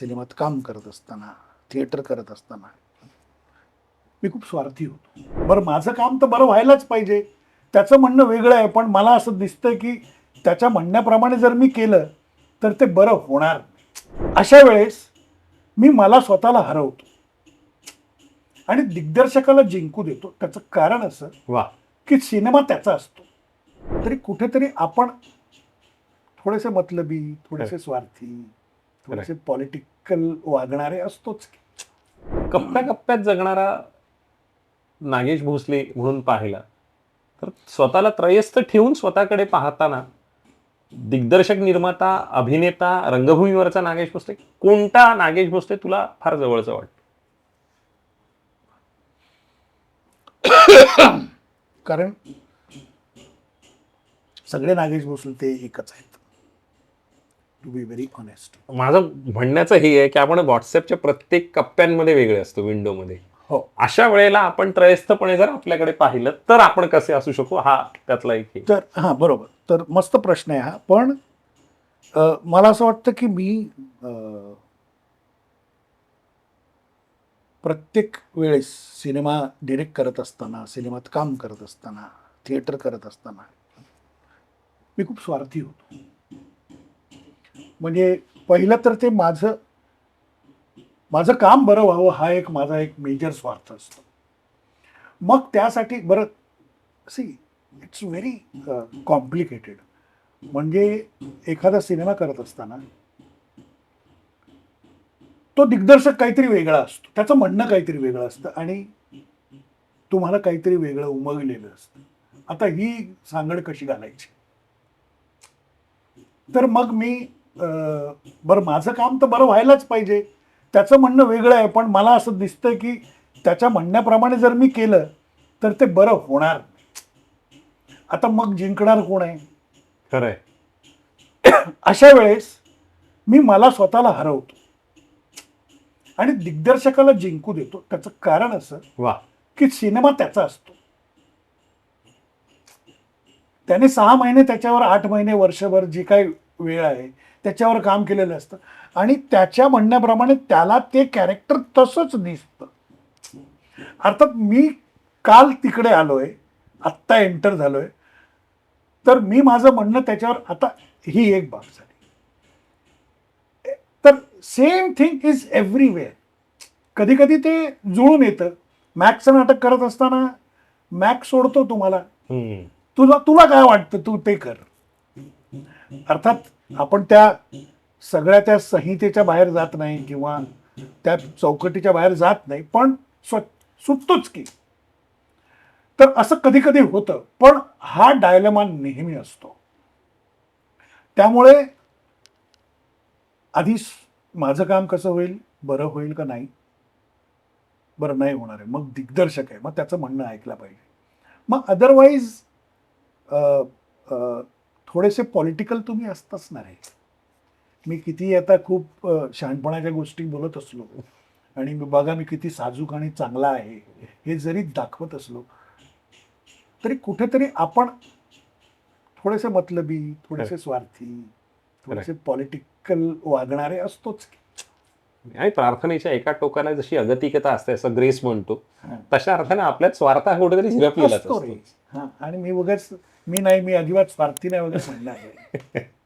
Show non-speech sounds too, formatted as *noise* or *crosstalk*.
सिनेमात काम करत असताना थिएटर करत असताना मी खूप स्वार्थी होतो. बरं माझं काम तर बरं व्हायलाच पाहिजे. त्याचं म्हणणं वेगळं आहे पण मला असं दिसतंय की त्याच्या म्हणण्याप्रमाणे जर मी केलं तर ते बरं होणार. अशा वेळेस मी मला स्वतःला हरवतो. आणि दिग्दर्शकाला जिंकू देतो. त्याचं कारण असं वा. की सिनेमा त्याचा असतो. तरी कुठेतरी आपण थोडेसे मतलबी थोडेसे स्वार्थी थोडेसे पॉलिटिकल वागणारे असतोच कप्प्या कप्प्यात जगणारा नागेश भोसले म्हणून पाहिला. तर स्वतःला त्रयस्थ ठेवून स्वतःकडे पाहताना दिग्दर्शक निर्माता अभिनेता रंगभूमीवरचा नागेश भोसले कोणता नागेश भोसले तुला फार जवळचा वाटत? कारण सगळे नागेश भोसले ते एकच आहेत. टू बी व्हेरी ऑनेस्ट माझं म्हणण्याचं हे आहे की आपण व्हॉट्सअपच्या प्रत्येक कप्प्यांमध्ये वेगळे असतो विंडोमध्ये. हो. अशा वेळेला आपण त्रयस्थपणे जर आपल्याकडे पाहिलं तर आपण कसे असू शकू? हा त्यातला एक. तर हां बरोबर. तर मस्त प्रश्न आहे हा. पण मला असं वाटतं की मी प्रत्येक वेळेस सिनेमा डिरेक्ट करत असताना सिनेमात काम करत असताना थिएटर करत असताना मी खूप स्वार्थी होतो. म्हणजे पहिलं तर ते माझं माझं काम बरं व्हावं हा एक माझा एक मेजर स्वार्थ असतो. मग त्यासाठी बरं सी इट्स व्हेरी कॉम्प्लिकेटेड म्हणजे एखादा सिनेमा करत असताना तो दिग्दर्शक काहीतरी वेगळा असतो. त्याचं म्हणणं काहीतरी वेगळं असतं आणि तुम्हाला काहीतरी वेगळं उमगलेलं असतं. आता ही सांगड कशी घालायची? तर मग मी बरं माझं काम तर बरं व्हायलाच पाहिजे. त्याचं म्हणणं वेगळं आहे पण मला असं दिसतंय की त्याच्या म्हणण्याप्रमाणे जर मी केलं तर ते बरं होणार. आता मग जिंकणार कोण आहे? खरंय. अशा वेळेस मी मला स्वतःला हरवतो. आणि दिग्दर्शकाला जिंकू देतो. त्याचं कारण असं वा. की सिनेमा त्याचा असतो. त्याने सहा महिने त्याच्यावर आठ महिने वर्षभर जी काही वेळ आहे त्याच्यावर काम केलेलं असतं. आणि त्याच्या म्हणण्याप्रमाणे त्याला ते कॅरेक्टर तसंच दिसतं. अर्थात मी काल तिकडे आलोय आत्ता एंटर झालोय. तर मी माझं म्हणणं त्याच्यावर आता ही एक बाब झाली. तर सेम थिंग इज एव्हरीवेअर कधी कधी ते जुळून येतं. मॅक्सचं नाटक करत असताना मॅक्स सोडतो तुम्हाला. तुला तुला काय वाटतं तू ते कर? अर्थात आपण त्या सगळ्या त्या संहितेच्या बाहेर जात नाही किंवा त्या चौकटीच्या बाहेर जात नाही पण स्व सुटतोच की. तर असं कधी कधी होतं पण हा डायलमा नेहमी असतो. त्यामुळे आधी माझं काम कसं होईल बरं होईल का नाही? बरं नाही होणार आहे. मग दिग्दर्शक आहे. मग त्याचं म्हणणं ऐकलं पाहिजे. मग अदरवाईज थोडेसे पॉलिटिकल तुम्ही असताच नाही मी किती आता खूप शहाणपणाच्या गोष्टी बोलत असलो आणि मी बघा मी किती साजूक आणि चांगला आहे हे जरी दाखवत असलो तरी कुठेतरी आपण थोडेसे मतलबी थोडेसे स्वार्थी थोडेसे पॉलिटिकल वागणारे असतोच. आणि प्रार्थनेच्या एका टोकाला जशी अगतिकता असते असं ग्रेस म्हणतो. तशा अर्थाने आपल्यात स्वार्थ कुठेतरी झिरपलेलाच असतो आणि मी वगैरे मी नाही मी अजिबात स्वार्थी नाही वगैरे म्हणणार आहे *laughs*